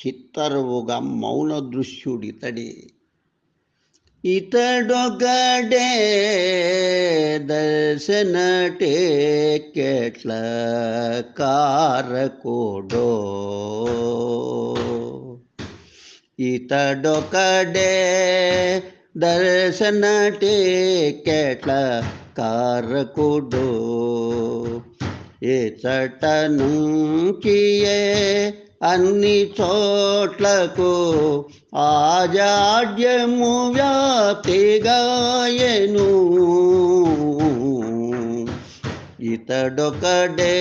చిత్తరువుగా మౌన దృశ్యుడితడే ఇతడొకడే దర్శన టేకెట్ల కారకుడో ఇతడొకడే దర్శన టేకెట్ల కారకుడు ఏ చట నుంచియే అన్ని చోట్లకు ఆజాడ్యము వ్యాప్తిగాయను ఇతడొకడే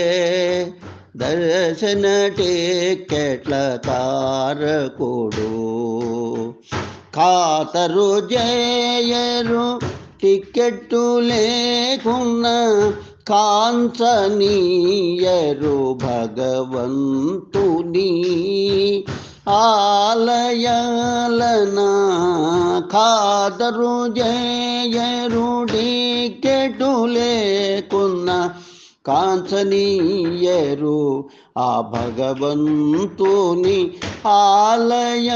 దర్శన టికెట్ల తారకుడు. కాతరు జయరు టికెట్టు లేకున్నా కాంచనీయరు భగవంతుని ఆలయాలన ఖాదరు జయరుడి లేకున్న కాంచనీయరు ఆ భగవంతుని ఆలయాలన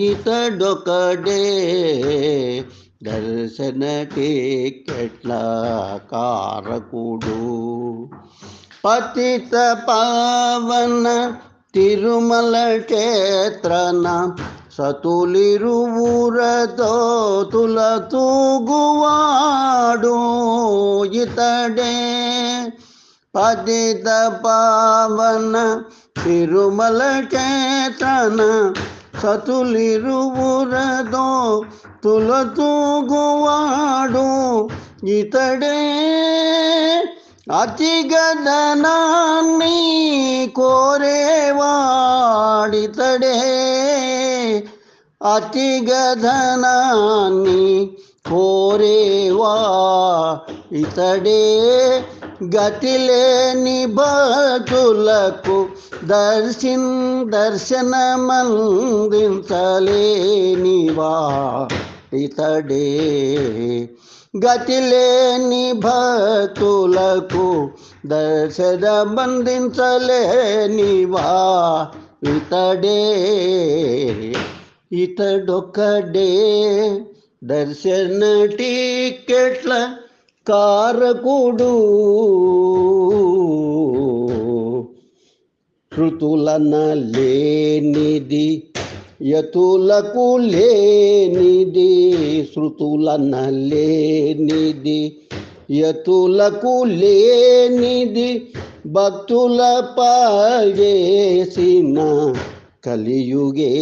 ఇతడొకడే దర్శన కారకుడు? పతిత పావన తిరుమల క్షేత్రన సతులిరువురతో తుల తూగువాడు ఇతడే. పతిత పావన తిరుమల క్షేత్రన ಸತುಲಿರುವುದೋ ತುಲತೂಗುವಾಡು ಇತಡೆ ಅತಿಗದ ನಾನಿ ಕೋರೆವಾಡಿತಡೆ ಅತಿಗದನ ನೀ ಕೋರೆವಾ ಇತಡೆ గతిలేని భక్తులకు దర్శిన్ దర్శనమందించలేని వా ఇతడే గతిలేని భక్తులకు దర్శనమందించలేనివా? ఇతడే ఇతడొక్కడే దర్శన టికెట్ల కారకుడు. శృతులన లేనిది యతులకు లేనిది శృతులన లేనిది యతులకు లేనిది భక్తుల పాయేసిన కలియుగే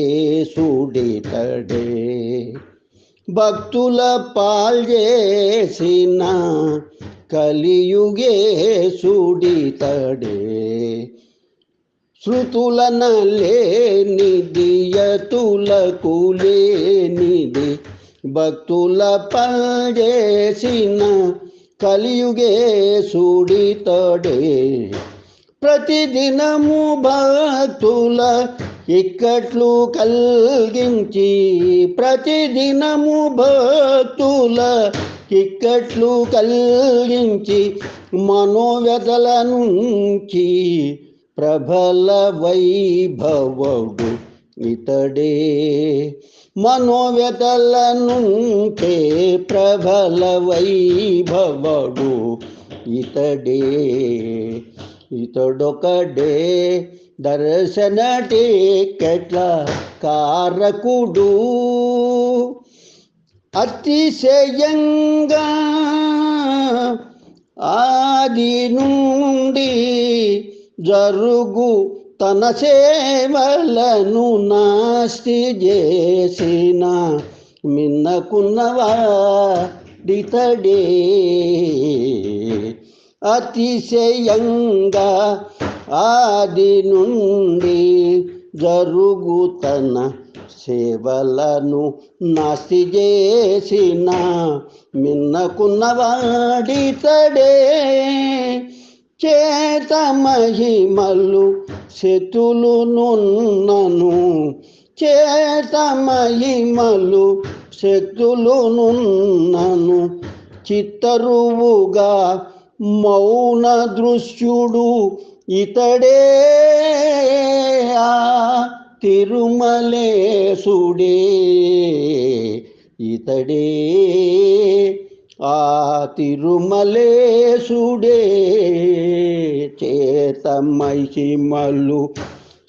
సుడితడే భక్తుల పాల్జేసిన కలియుగే సుడితడే శృతులన లేనిది యతులకు లేనిది భక్తుల పల్చేసిన కలియుగే సుడితడే ప్రతిదినము భక్తుల ఇక్కట్లు కలిగించి ప్రతిదినము భక్తుల ఇక్కట్లు కలిగించి మనోవ్యతల నుంచి ప్రబల వైభవుడు ఇతడే. మనోవ్యతల నుంచే ప్రబల వైభవుడు ఇతడే. ఇతడొకడే దర్శన టికెట్ల కారకుడు? అతిశయంగా ఆది నుండి జరుగు తన సేవలను నాస్తి చేసిన మిన్నకున్నవాడితడే. అతిశయంగా ఆది నుండి జరుగుతన సేవలను నాస్తి చేసిన మిన్నకున్నవాడితడే చేత మహిమలు శతులు నున్నను చేత మహిమలు శక్తులు నున్నను చిత్తరువుగా మౌన దృశ్యుడు ఇతడే ఆ తిరుమలేసుడే ఇతడే ఆ తిరుమలేసుడే చేత మహిమలు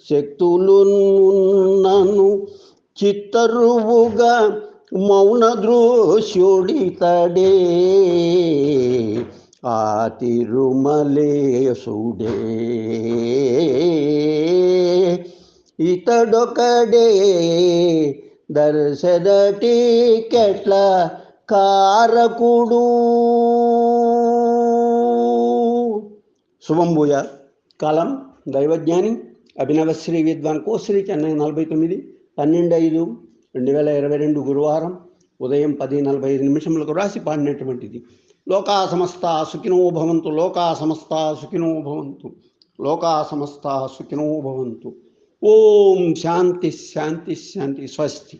శక్తులున్నను చిత్తరువుగా మౌన దృశ్యుడితడే. తిరుమలేసుడే ఇతడొకడే దర్శదటి కెట్ల కారకుడు. శుభంభూయ కాలం దైవజ్ఞాని అభినవశ్రీ విద్వాన్ కోశ్రీ చెన్నై నలభై తొమ్మిది పన్నెండు ఐదు రెండు వేల ఇరవై రెండు గురువారం ఉదయం పది నలభై ఐదు నిమిషములకు రాసి పాడినటువంటిది. లోకా సమస్త సుఖినో భవంతు లోకా సమస్త సుఖినో భవంతు లోకా సమస్త సుఖినో భవంతు. ఓం శాంతి శాంతి శాంతి స్వస్తి.